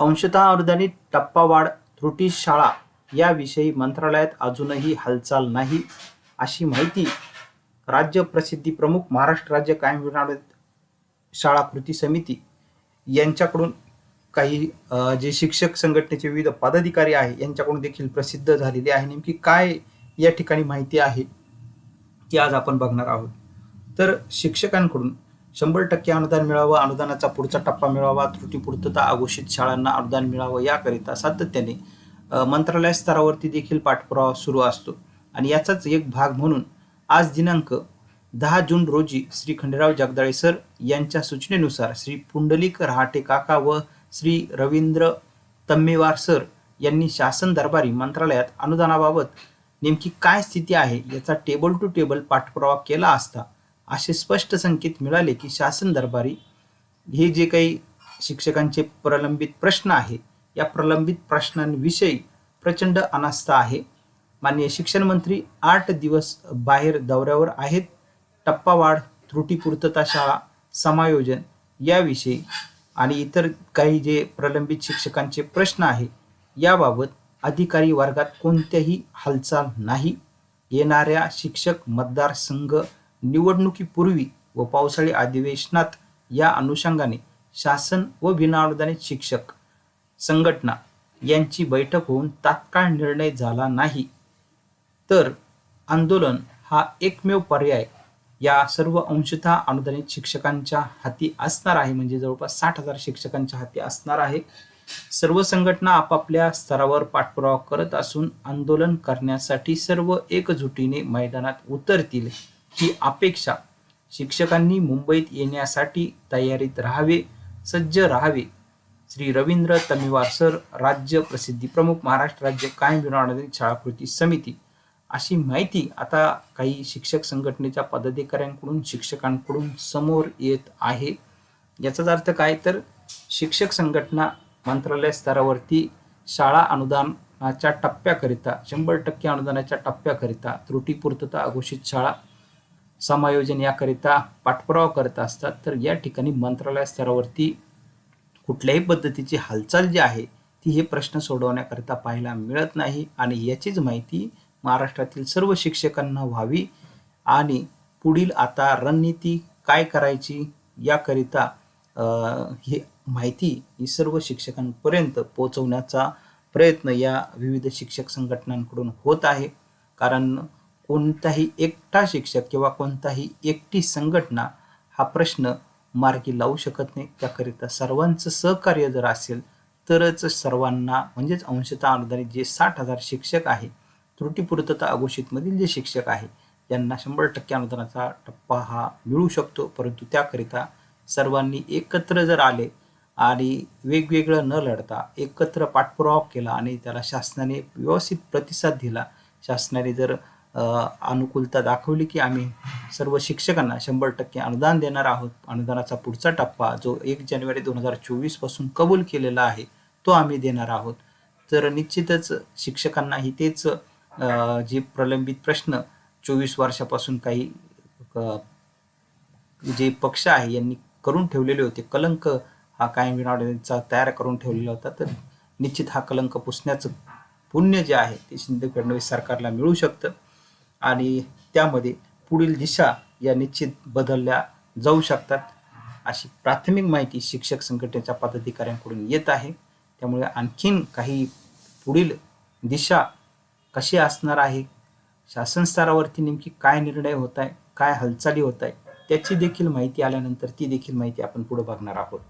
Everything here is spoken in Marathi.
अंशतः अनुदानित टप्पावाढ त्रुटी शाळा याविषयी मंत्रालयात अजूनही हालचाल नाही अशी माहिती राज्य प्रसिद्धी प्रमुख महाराष्ट्र राज्य कायम शाळा कृती समिती यांच्याकडून काही जे शिक्षक संघटनेचे विविध पदाधिकारी आहे यांच्याकडून देखील प्रसिद्ध झालेली आहे. नेमकी काय या ठिकाणी माहिती आहे ती आज आपण बघणार आहोत. तर शिक्षकांकडून शंभर टक्के अनुदान मिळावं अनुदानाचा पुढचा टप्पा मिळावा त्रुटी पूर्तता अघोषित शाळांना अनुदान मिळावं याकरिता सातत्याने मंत्रालय स्तरावरती देखील पाठपुरावा सुरू असतो. आणि याचाच एक भाग म्हणून आज दिनांक दहा जून रोजी श्री खंडेराव जगदाळे सर यांच्या सूचनेनुसार श्री पुंडलिक रहाटे काका व श्री रवींद्र तम्मेवार सर यांनी शासन दरबारी मंत्रालयात अनुदानाबाबत नेमकी काय स्थिती आहे याचा टेबल टू टेबल पाठपुरावा केला असता असे स्पष्ट संकेत मिळाले की शासन दरबारी हे जे काही शिक्षकांचे प्रलंबित प्रश्न आहे या प्रलंबित प्रश्नांविषयी प्रचंड अनास्था आहे. माननीय शिक्षण मंत्री आठ दिवस बाहेर दौऱ्यावर आहेत. टप्पावाढ त्रुटीपूर्तता शाळा समायोजन याविषयी आणि इतर काही जे प्रलंबित शिक्षकांचे प्रश्न आहे याबाबत अधिकारी वर्गात कोणत्याही हालचाल नाही. येणाऱ्या शिक्षक मतदारसंघ निवडणुकीपूर्वी व पावसाळी अधिवेशनात या अनुषंगाने शासन व विनाअनुदानित शिक्षक संघटना यांची बैठक होऊन तात्काळ निर्णय झाला नाही. तर आंदोलन हा एकमेव पर्याय या सर्व अंशतः अनुदानित शिक्षकांच्या हाती असणार आहे. म्हणजे जवळपास साठ हजार शिक्षकांच्या हाती असणार आहे. सर्व संघटना आपापल्या स्तरावर पाठपुरावा करत असून आंदोलन करण्यासाठी सर्व एकजुटीने मैदानात उतरतील. ही अपेक्षा शिक्षकांनी मुंबईत येण्यासाठी तयारीत राहावे सज्ज राहावे. श्री रवींद्र तमिवार सर राज्य प्रसिद्धी प्रमुख महाराष्ट्र राज्य कायम विनावणारी शाळा कृती समिती. अशी माहिती आता काही शिक्षक संघटनेच्या पदाधिकाऱ्यांकडून शिक्षकांकडून समोर येत आहे. याचाच अर्थ काय? तर शिक्षक संघटना मंत्रालय स्तरावरती शाळा अनुदानाच्या टप्प्याकरिता शंभर टक्के अनुदानाच्या टप्प्याकरिता त्रुटीपूर्तता अघोषित शाळा समायोजन याकरिता पाठपुरावा करत असतात तर या ठिकाणी मंत्रालय स्तरावरती कुठल्याही पद्धतीची हालचाल जी आहे ती हे प्रश्न सोडवण्याकरिता पाहायला मिळत नाही. आणि याचीच माहिती महाराष्ट्रातील सर्व शिक्षकांना व्हावी. आणि पुढील आता रणनीती काय करायची याकरिता हे माहिती ही सर्व शिक्षकांपर्यंत पोचवण्याचा प्रयत्न या विविध शिक्षक संघटनांकडून होत आहे. कारण कोणताही एकटा शिक्षक किंवा कोणताही एकटी संघटना हा प्रश्न मार्गी लावू शकत नाही. त्याकरिता सर्वांचं सहकार्य जर असेल तरच सर्वांना म्हणजेच अंशतः अनुदानित जे साठ हजार शिक्षक आहे त्रुटीपूर्तता अघोषितमधील जे शिक्षक आहे त्यांना शंभर टक्के अनुदानाचा टप्पा हा मिळू शकतो. परंतु त्याकरिता सर्वांनी एकत्र जर आले आणि वेगवेगळं न लढता एकत्र पाठपुरावा केला आणि त्याला शासनाने व्यवस्थित प्रतिसाद दिला शासनाने जर अनुकूलता दाखवली की आम्ही सर्व शिक्षकांना शंभर टक्के अनुदान देणार आहोत. अनुदानाचा पुढचा टप्पा जो एक जानेवारी दोन हजार चोवीसपासून कबूल केलेला आहे तो आम्ही देणार आहोत. तर निश्चितच शिक्षकांनाही तेच जे प्रलंबित प्रश्न चोवीस वर्षापासून काही जे पक्ष आहे यांनी करून ठेवलेले होते. कलंक हा कायम विनावड्यांचा तयार करून ठेवलेला होता. तर निश्चित हा कलंक पुसण्याचं पुण्य जे आहे ते शिंदे फडणवीस सरकारला मिळू शकतं. आणि त्यामध्ये पुढील दिशा या निश्चित बदलल्या जाऊ शकतात. अशी प्राथमिक माहिती शिक्षक संघटनेच्या पदाधिकाऱ्यांकडून येत आहे. त्यामुळे आणखीन काही पुढील दिशा कशी असणार आहे? शासन स्तरावरती नेमकी काय निर्णय होत आहे? काय हालचाली होत आहे त्याची देखील माहिती आल्यानंतर ती देखील माहिती आपण पुढे बघणार आहोत.